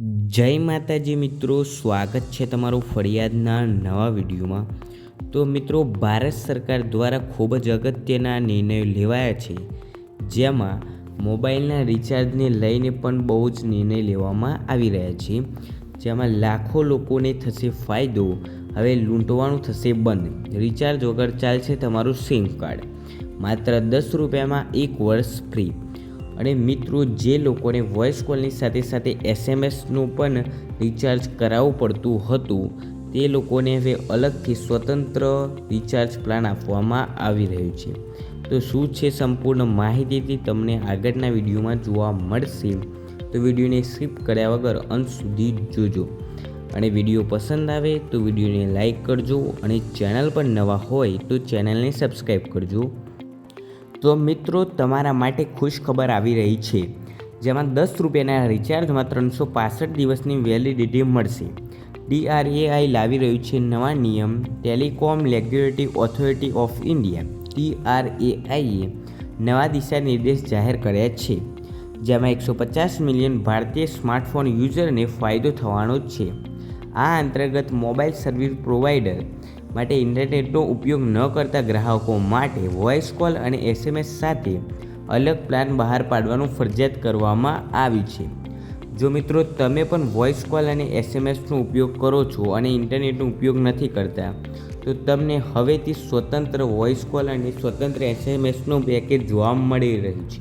જય માતાજી મિત્રો, સ્વાગત છે તમારું ફરિયાદના નવા વિડીયોમાં. તો મિત્રો, ભારત સરકાર દ્વારા ખૂબ જ અગત્યના નિર્ણયો લેવાયા છે, જેમાં મોબાઈલના રિચાર્જને લઈને પણ બહુ જ નિર્ણય લેવામાં આવી રહ્યા છે, જેમાં લાખો લોકોને થશે ફાયદો, હવે લૂંટવાનું થશે બંધ. રિચાર્જ વગર ચાલશે તમારું સિમ કાર્ડ. માત્ર દસ રૂપિયામાં એક વર્ષ ફ્રી. અને મિત્રો, જે લોકોને વોઇસ કોલની સાથે સાથે એસએમએસનું પણ રિચાર્જ કરાવવું પડતું હતું, તે લોકોને હવે અલગથી સ્વતંત્ર રિચાર્જ પ્લાન આપવામાં આવી રહ્યું છે. તો શું છે સંપૂર્ણ માહિતીથી તમને આગળના વિડીયોમાં જોવા મળશે? તો વિડીયોને સ્કીપ કર્યા વગર અંત સુધી જોજો. અને વીડિયો પસંદ આવે તો વિડીયોને લાઇક કરજો અને ચેનલ પર નવા હોય તો ચેનલને સબસ્ક્રાઈબ કરજો. તો મિત્રો, તમારા માટે ખુશ ખબર આવી રહી છે. જેમાં દસ રૂપિયાના રિચાર્જમાં ત્રણસો પાસઠ દિવસની વેલિડિટી મળશે. ડીઆરએઆઈ લાવી રહ્યું છે નવા નિયમ telecom regulatory authority of India ટીઆરએઆઈએ નવા દિશા નિર્દેશ જાહેર કર્યા છે. જેમાં એકસો પચાસ મિલિયન ભારતીય સ્માર્ટફોન યુઝરને ફાયદો થવાનો છે. આ અંતર્ગત મોબાઈલ સર્વિસ પ્રોવાઈડર માટે ઇન્ટરનેટનો ઉપયોગ ન કરતા ગ્રાહકો માટે વોઇસ કોલ અને એસએમએસ સાથે અલગ પ્લાન બહાર પાડવાનું ફરજિયાત કરવામાં આવ્યું છે. જો મિત્રો, તમે પણ વોઇસ કોલ અને એસએમએસનો ઉપયોગ કરો છો અને ઇન્ટરનેટનો ઉપયોગ નથી કરતા, તો તમને હવેથી સ્વતંત્ર વોઇસ કોલ અને સ્વતંત્ર એસએમએસનું પેકેજ જોવા મળી રહ્યું છે.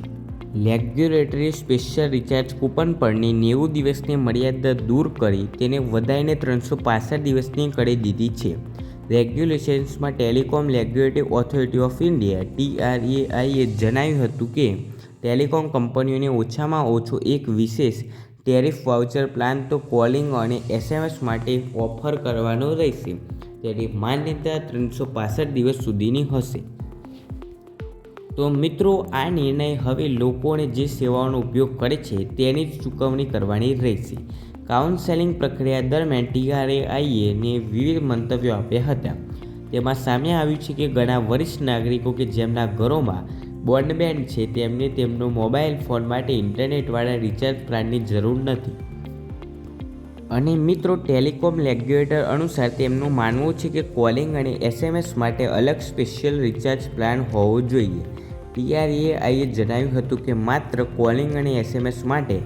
લેગ્યુરેટરી સ્પેશિયલ રિચાર્જ કૂપન પરની નેવું દિવસની મર્યાદા દૂર કરી તેને વધારીને ત્રણસો પાસઠ દિવસની કરી દીધી છે. રેગ્યુલેશન્સમાં telecom regulative authority of India ટીઆરએઆઈએ જણાવ્યું હતું કે, ટેલિકોમ કંપનીઓને ઓછામાં ઓછો એક વિશેષ ટેરિફ વાઉચર પ્લાન તો કોલિંગ અને એસએમએસ માટે ઓફર કરવાનો રહેશે. તેની માન્યતા ત્રણસો પાસઠ દિવસ સુધીની હશે. તો મિત્રો, આ નિર્ણય હવે લોકોને જે સેવાઓનો ઉપયોગ કરે છે તેની જ ચૂકવણી કરવાની રહેશે. કાઉન્સેલિંગ પ્રક્રિયા દરમિયાન ટીઆરએઆઈએને વિવિધ મંતવ્યો આપ્યા હતા. તેમાં સામે આવ્યું છે કે ઘણા વરિષ્ઠ નાગરિકો કે જેમના ઘરોમાં બોન્ડબેન્ડ છે, તેમને તેમનો મોબાઈલ ફોન માટે ઇન્ટરનેટવાળા રિચાર્જ પ્લાનની જરૂર નથી. અને મિત્રો, ટેલિકોમ રેગ્યુલેટર અનુસાર તેમનું માનવું છે કે કોલિંગ અને એસએમએસ માટે અલગ સ્પેશિયલ રિચાર્જ પ્લાન હોવો જોઈએ. ટીઆરએઆઈએ જણાવ્યું હતું કે માત્ર કોલિંગ અને એસએમએસ માટે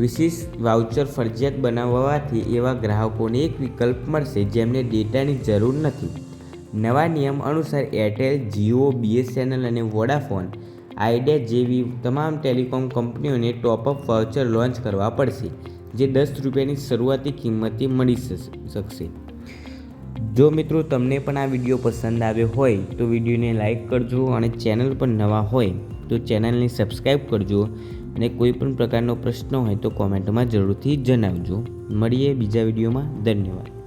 વિશેષ વાઉચર ફરજિયાત બનાવવાથી એવા ગ્રાહકોને એક વિકલ્પ મળશે જેમને ડેટાની જરૂર નથી. નવા નિયમ અનુસાર એરટેલ જીઓ બીએસએનએલ અને વોડાફોન આઈડિયા જેવી તમામ ટેલિકોમ કંપનીઓને ટોપઅપ વાઉચર લોન્ચ કરવા પડશે, જે દસ રૂપિયાની શરૂઆતી કિંમતે મળી શકશે. જો મિત્રો તમને પણ આ વીડિયો પસંદ આવ્યો હોય, તો વિડીયોને લાઈક કરજો અને ચેનલ પર નવા હોય, તો ચેનલને સબસ્ક્રાઈબ કરજો. અને કોઈ પણ પ્રકારનો પ્રશ્ન હોય તો કોમેન્ટમાં જરૂરથી જણાવજો. મળીએ બીજા વિડીયોમાં. ધન્યવાદ.